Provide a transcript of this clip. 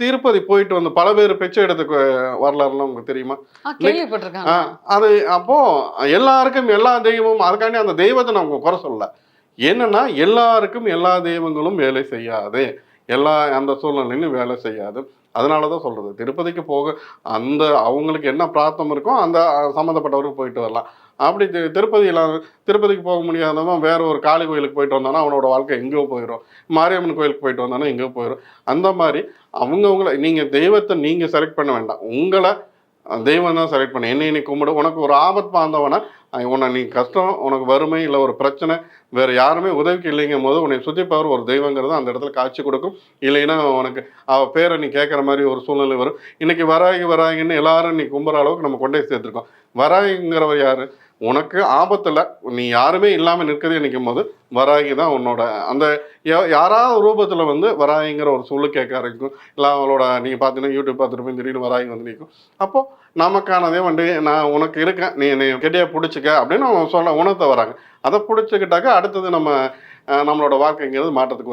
திருப்பதி போயிட்டு வந்து பல பேர் பிச்சை எடுத்து வரலாறுலாம் உங்களுக்கு தெரியுமா? அது அப்போ எல்லாருக்கும் எல்லா தெய்வமும் அதுக்காண்டி அந்த தெய்வத்தை நம்ம குறை சொல்லல. என்னன்னா எல்லாருக்கும் எல்லா தெய்வங்களும் வேலை செய்யாது. எல்லா அந்த சூழ்நிலையிலும் வேலை செய்யாது. அதனால தான் சொல்கிறது திருப்பதிக்கு போக அந்த அவங்களுக்கு என்ன பிரார்த்தம் இருக்கோ அந்த சம்மந்தப்பட்டவருக்கு போயிட்டு வரலாம். அப்படி திருப்பதியில் திருப்பதிக்கு போக முடியாதவன் வேற ஒரு காளி கோயிலுக்கு போயிட்டு வந்தானா அவனோட வாழ்க்கை எங்கேயோ போயிடும் மாரியம்மன் கோயிலுக்கு போயிட்டு வந்தானா எங்கேயோ போயிடும் அந்த மாதிரி அவங்கவுங்கள நீங்கள் தெய்வத்தை நீங்கள் செலக்ட் பண்ண வேண்டாம். உங்களை தெய்வம் தான் செலக்ட் பண்ண. என்னை நீ கும்பிடு. உனக்கு ஒரு ஆபத்து பாந்தவனா உன்னை நீ கஷ்டம் உனக்கு வறுமை இல்லை ஒரு பிரச்சனை வேறு யாருமே உதவிக்கு இல்லைங்கும் போது உன்னை சுற்றிப்பவர் ஒரு தெய்வங்கிறது அந்த இடத்துல காட்சி கொடுக்கும். இல்லைன்னா உனக்கு அவள் பேரை நீ கேட்குற மாதிரி ஒரு சூழ்நிலை வரும். இன்றைக்கி வராகி வராகின்னு எல்லாரும் நீ கும்புற அளவுக்கு நம்ம கொண்டே சேர்த்துருக்கோம். வராகிங்கிறவர் யார்? உனக்கு ஆபத்தில் நீ யாருமே இல்லாமல் நிற்கதே நிற்கும் போது வராகி தான் உன்னோட அந்த யாராவது ரூபத்தில் வந்து வராகிங்கிற ஒரு சொல்லு கேட்க ஆரம்பிக்கும். இல்லை அவளோட நீங்கள் பார்த்தீங்கன்னா யூடியூப் பார்த்துட்டு திடீர்னு வராகி வந்து நிற்கும். அப்போது நமக்கானதே வந்து நான் உனக்கு இருக்கேன். நீ நீ கெட்டியாக பிடிச்சிக்க அப்படின்னு சொல்ல உணர்த்த வராங்க. அதை பிடிச்சிக்கிட்டாக்க அடுத்தது நம்ம நம்மளோட வாழ்க்கைங்கிறது மாற்றத்துக்கு வரும்.